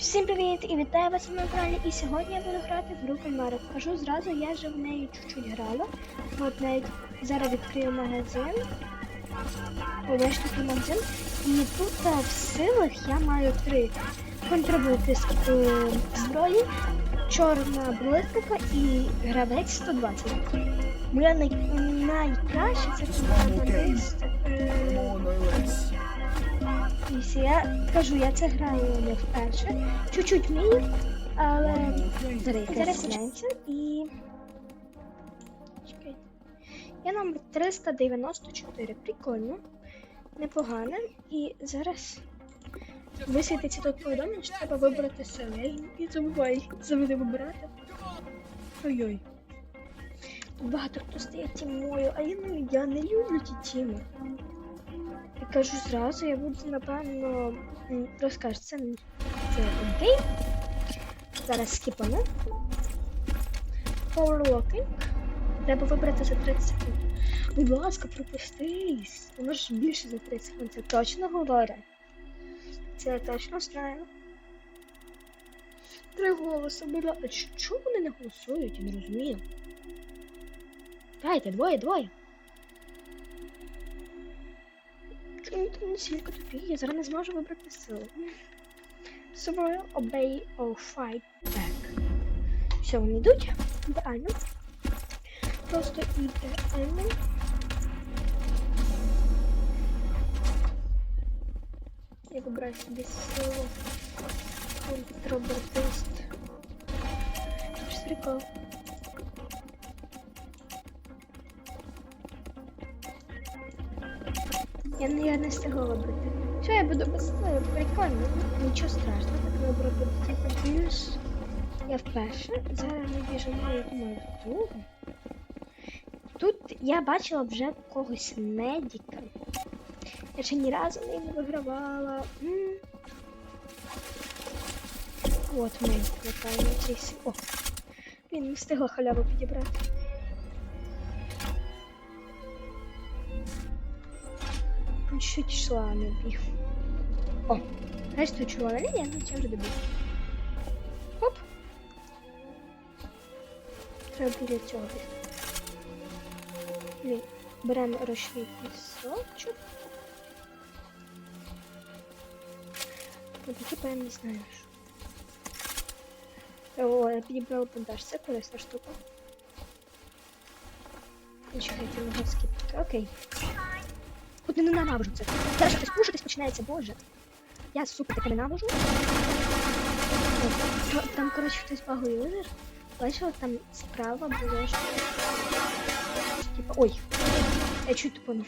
Всім привіт і вітаю вас на каналі. І сьогодні я буду грати в гру Кальмара. Кажу зразу, я вже в неї чуть-чуть грала. От навіть зараз відкрию магазин. Ось такий магазин. І тут е, в силах я маю три контрабутиски зброї, чорна блискавка і гравець 120. Моя най... найкраща це контрабутист. Я кажу, я це граю не вперше. Чуть-чуть вмію, але зараз зараз і. Чекайте. Я номер 394. Прикольно. Непогано. І зараз висвітиться тут повідомлення, що треба вибрати. Я і забуваю завжди вибирати. Ой-ой. Багато хто стає тімою, а я, ну, я не люблю ті тіми. Я кажу зразу, я буду напевно розкажу, це, це окей. Зараз скіпану. Powerlocking. Треба вибрати за 30 секунд. Будь ласка, пропустись. Воно ж більше за 30 секунд. Це точно говорить. Це я точно знаю. Три голоси, ласка. А чому вони не голосують? Я не розумію. Дайте, двоє, двоє. Ти настільки тупі? Я зараз не зможу вибрати силу. Собою obey or fight back. Все, вони йдуть. Ідеально. Просто ідеально. Я вибираю собі силу. Контрабатист. Щось прикол. Я не, я не встигла вибрати. Що я буду без сили? Прикольно. Нічого страшного, так вибрати типу більш. Я вперше. Зараз ми біжимо, я думаю, в другу. Тут я бачила вже когось медіка. Я ще ні разу не вигравала. От медик, напевно, цей. О! Він не встигла халяву підібрати. Чуть шла не біг. О, знаєш, тут червона лінія, ну це вже добіг. Хоп. Треба біля цього бігти. Блін, беремо ручний пісочок. Ну, такі певно не знаю. що. О, я підібрала бандаж, це корисна штука. Ну, Чекайте, можна скіпати. От не ненавижу це. Зараз щось пушитись починається, боже. Я супер таке ненавижу. Ну, Там, коротше, хтось багує лидер. Бачила, там справа було що. Типа, ой. Я чуть тупо не.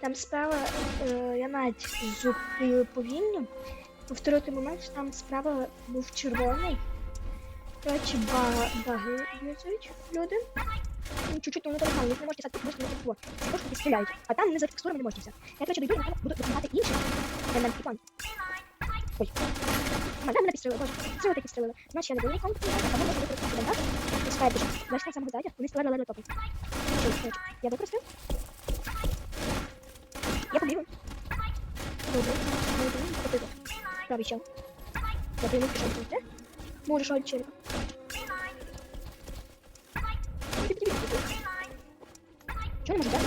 Там справа, е, я навіть зупинила повільно. Повторю той момент, що там справа був червоний. Коротше, ба люди. Ну, чуть-чуть, ну, там, ви не можете садити, просто не вот. Просто не стріляють. А там не за текстурами не можете. Я, короче, дойду, там буду допомагати іншим. Я мене план. Ой. Мене мене підстрелили, боже. Стріли такі стрілили. Значить, я не буду нікому, а можна використати бандаж. Пускай біжу. Значить, там самого ззаді, вони стріляли ледве топить. Я використаю. Я побігла. Добре. Добре. Правий чел. Добре, не пішов. Можеш один черепа. Чого не можу взяти?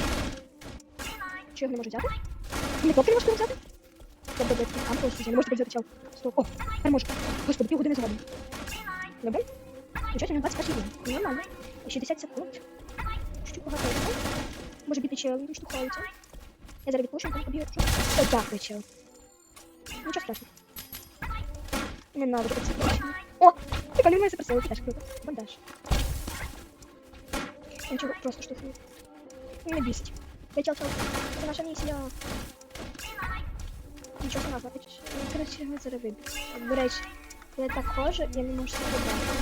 Чого не можу взяти? Не кнопки не можу взяти? Добре, добре, там просто я не можу тебе взяти чел. Стоп. О, тепер можу. Господи, пів години згодом. Добре? Нічого, не 21 годин. Нормально. 60 секунд. Чуть багато. Може бути чел, він штухається. Я зараз відпущу, потім побігаю. О, дякую, чел. Нічого страшного. Не надо це бачити. О, прикольно, мене запросили, теж круто. Бандаж. Нічого, просто штуфую. Не бісить. Я чел чел. Це наша місія. Нічого сама бачиш. Ну, коротше, його виб'ю. До я так ходжу, я не можу себе брати.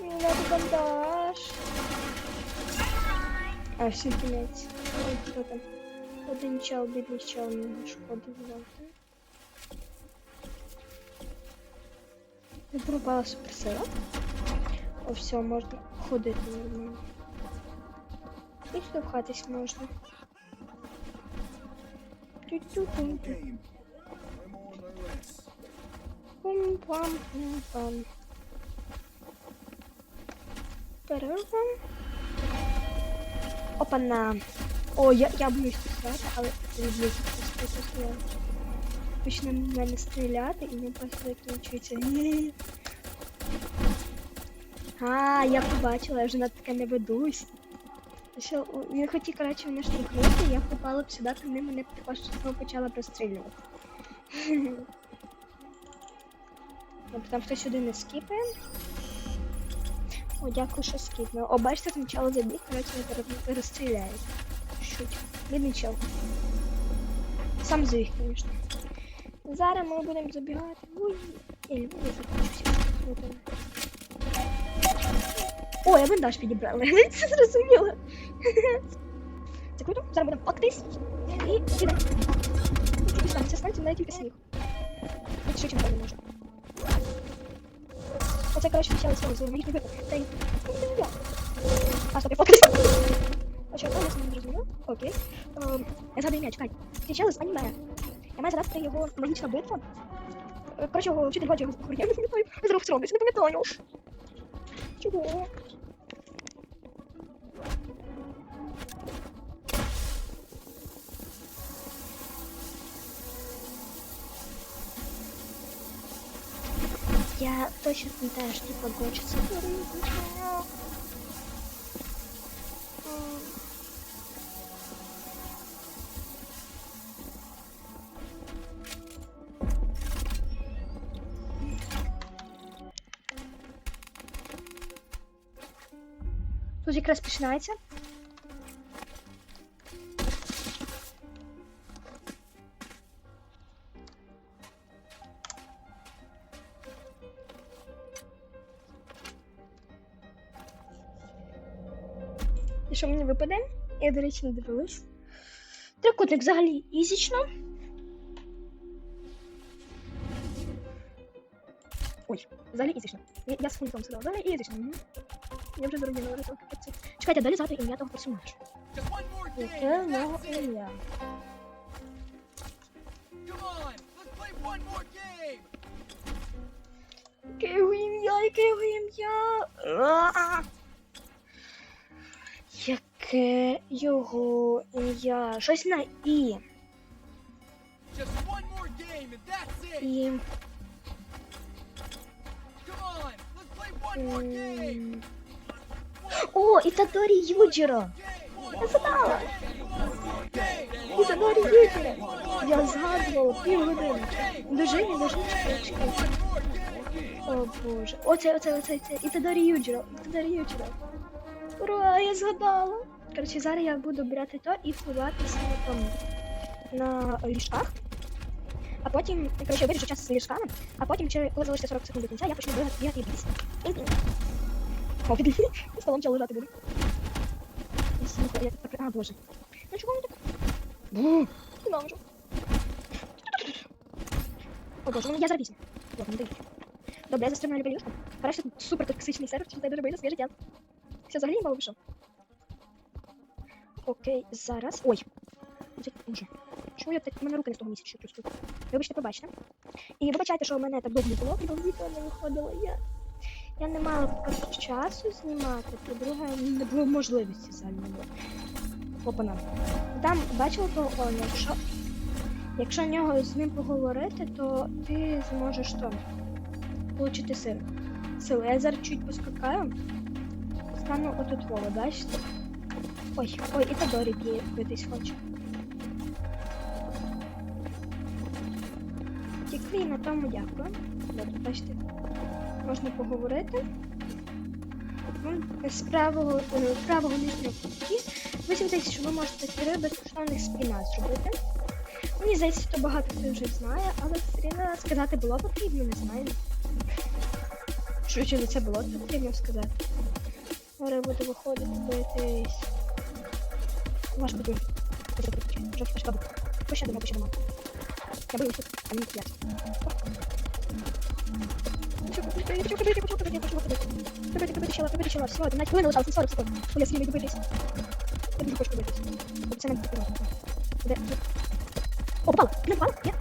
Мені надо бандаж. А, все, кінець. Хто там? Один чел, бідний чел, не шкоди взяти. Не пропала суперсила. О, все, можна ходити нормально. І штовхатись можна. Тю-тю-тю-тю. Пум-пам-пум-пам. Перерва. Опа-на. О, я, я боюсь стріляти, але люблю стріляти. Почне в мене стріляти і він просто закінчується. А, я побачила, я вже на таке не ведусь. Що, він хотів, коротше, мене штовхнути, я попала б сюди, то вони мене також почала прострілювати. Тобто там хтось сюди не скіпає. О, дякую, що скіпнув. О, бачите, спочатку забіг, коротше, не пере- розстріляють. Шуть. Бідний чел. Сам забіг, звісно. Зараз ми будемо забігати. Ой, я люблю закінчуся. О, я бандаж підібрала. Я це зрозуміла. Це круто. Зараз будемо пактись. І підемо. Це станція навіть тільки сніг. От що чим не можна. Оце, коротше, почали свого зробити. Їх не випадку. Та й... А, стоп, я пактись. А що, я не зрозуміла? Окей. Ем, Я згадую м'яч, чекай. Включали з аніме. Я маю задати його магічна битва. Е, Коротше, вчитель бачив його не пам'ятаю. Я зараз все робить, не пам'ятаю. Чого? Я точно пам'ятаю, що типа Гоча Тут якраз починається. І що мені випаде? Я, до речі, не дивилась. Трикутник взагалі ізічно. Ой, взагалі ізічно. Я, я з фунтом сказала, взагалі ізічно. Я вже що це. Чекайте, далі звати ім'я того персонажа. Яке в ім'я? Яке його ім'я, яке його ім'я? Яке його ім'я? Щось на І. І. Come on, let's play one more game. О, Ітадорі Юджіро! Game. Я знала! Ітадорі Юджіро! Я згадувала півгодини. Дожині, дожині, чекай, чекай. О боже. Оце, оце, оце, оце. Ітадорі Юджіро. Ітадорі Юджіро. Ура, я згадала. Коротше, зараз я буду брати то і впливатися на. На ліжках. А потім, коротше, я виріжу час з ліжками, а потім, коли залишиться 40 секунд до кінця, я почну бігати бігати і бігати. Піди. Столом чого лежати слухай, я так... А, боже. Ну чого так? Бу, Ненавижу. О боже, ну я зараз. Добре, не дають. Добре, я застрибну на ліжко. Перше супер токсичний сервер, що дуже боїться своє життя. Все, взагалі мало пішов. Окей, зараз. Ой. Боже. Чого я так? У мене руки не з того місяця тут. Вибачте, побачите. І вибачайте, що мене так довго не було, бо відео не виходило. Я, я не мала по-перше, часу знімати, по-друге, не було можливості було. Опана. Там бачила того Оля, якщо, якщо нього з ним поговорити, то ти зможеш то отримати сили. Сили. Я зараз чуть поскакаю. Стану отут Вова, бачите? Ой, ой, і Тодорі битись хоче. Тікли на тому дякую. Бачите. Можна поговорити. З правого, е, правого нижнього куті висвітиться, що ви можете три безкоштовних спіна зробити. Мені здається, то багато хто вже знає, але все сказати було потрібно, не знаю. Що чи не це було потрібно сказати? Зараз буде виходити битись. Дуже. Буде. Пощадимо, пощадимо. Я боюся, а мені п'ять. Я хочу купить, я хочу купить, я хочу купить. Купить, купить еще, купить еще. Всего, 12 минут осталось, 40 секунд. Я съели купить. Я не хочу купить. Вот цена не купила. О, попал! Блин, попал? Нет?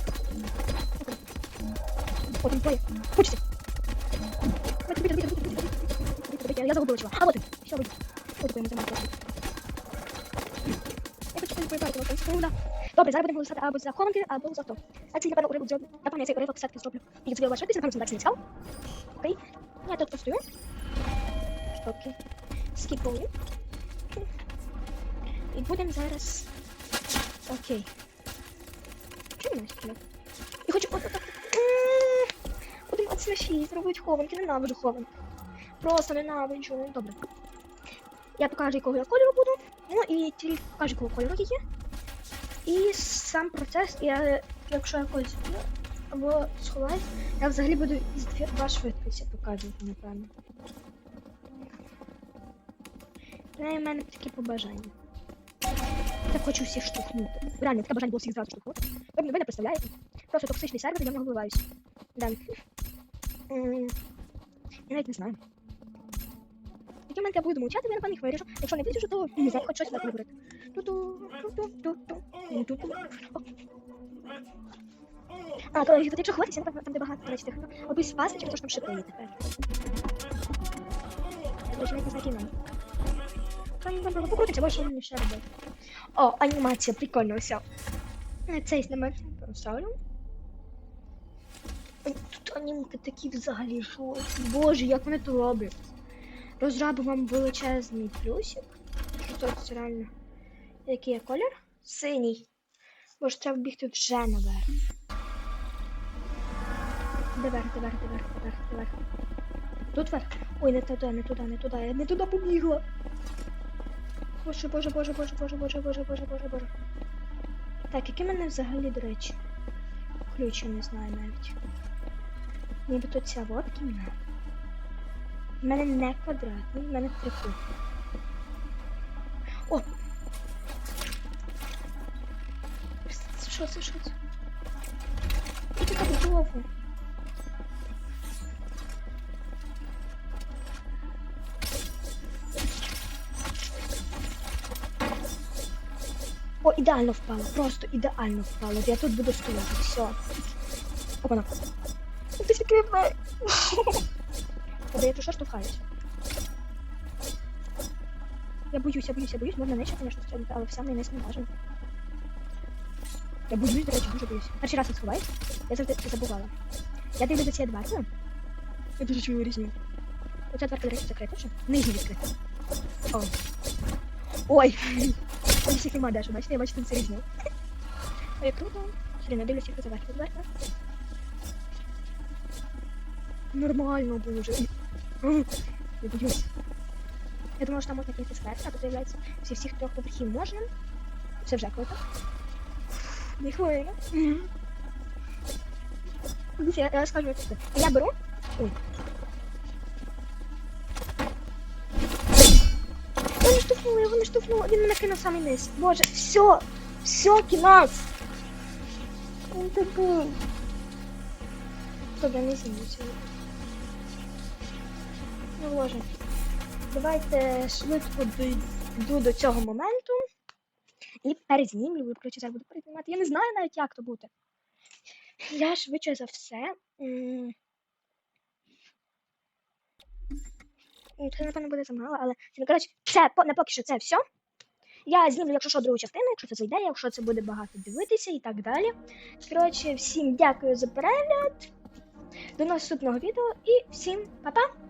Вот он твой. Хочется. Я забыл чего. А вот он. Все, выйди. Вот такой музей. Я хочу что-нибудь поиграть, вот он. Ну да. Добре, зараз будемо голосувати або за хованки, або за хто. А це, напевно, уривок зроблю. Напевно, я цей уривок все-таки зроблю. І збив вашу напевно, так не цікаво. Окей. Я тут постою. Окей. Скіпую. І будемо зараз... Окей. Чому не стріляти? Я хочу от так. Будемо от сміші, зробити хованки, ненавиджу хованки. Просто ненавиджу. Добре. Я покажу, якого я кольору буду. Ну і тільки покажу, якого кольору я є. І сам процес, я, якщо я когось або сховаюсь, я взагалі буду із два швидкості показувати, напевно. Ну, і в мене такі побажання. Я хочу всіх штовхнути. Реально, таке бажання було всіх зразу штовхнути. Ви, ви не представляєте? Просто токсичний сервер, я в нього вливаюся. Да. Я навіть не знаю. Які момент я буду мовчати, я напевно їх виріжу. Якщо не виріжу, то не знаю, хоч щось так говорити. А, то якщо напевно, там де багато, речі, тих. Аби спасти, через те, що там шипи є тепер. Я, навіть не. Там, там, покрутиться, бо що ще робити. О, анімація, прикольно, все. Цей знімаю поставлю. Тут анімки такі взагалі жовті. Боже, як вони то роблять. Розраби вам величезний плюсик. Що це реально? Який є колір? Синій. Боже, треба бігти вже наверх. Наверх, наверх, наверх, наверх, наверх. Тут верх? Ой, не туди, не туди, не туди. Я не туди побігла. Боже, боже, боже, боже, боже, боже, боже, боже, боже, боже. Так, який мене взагалі, до речі? Ключ я не знаю навіть. Нібито ця вот кімната. У мене не квадратний, в мене трикутник. О! шот, шот. Это в голову. О, идеально впало, просто идеально впало. Я тут буду стоять, все. Опана. Ти секретна. Когда я туша штовхаюсь? Я боюсь, я боюсь, я боюсь, Можно начать, конечно, стрельбу, але вся мене не важен. Я боюсь, до речі, дуже боюсь. Перший раз я сховаюсь, я завжди це забувала. Я дивлюсь за ці дверці. Я дуже чую різні. Оця дверка, до речі, закрита, чи? Нижня відкрита. О. Ой. Ось всіх нема даже, бачите, я бачу там це різні. Ой, як круто. Сюди, не дивлюсь, як заверху дверка. Нормально, боже. Я боюсь. Я думала, що там можна кинути склеп, а тут виявляється, всі всіх трьох поверхів можна. Це вже круто. Не хвилина. Дивіться, Я, як це. Я беру. Ой. Вони штовхнули, вони штовхнули, він мене кинув самий низ. Боже, все, все, кінець. Він такий. Добре, не знімуся. Ну, боже. Давайте швидко дійду до цього моменту. І перезнімлю, виключу, зараз буду перезнімати. Я не знаю навіть, як то буде. Я швидше за все. Це, напевно, буде замало, але ну, коротше, це на поки що це все. Я знімлю, якщо що, другу частину, якщо це зайде, якщо це буде багато дивитися і так далі. Коротше, всім дякую за перегляд. До наступного відео і всім па-па!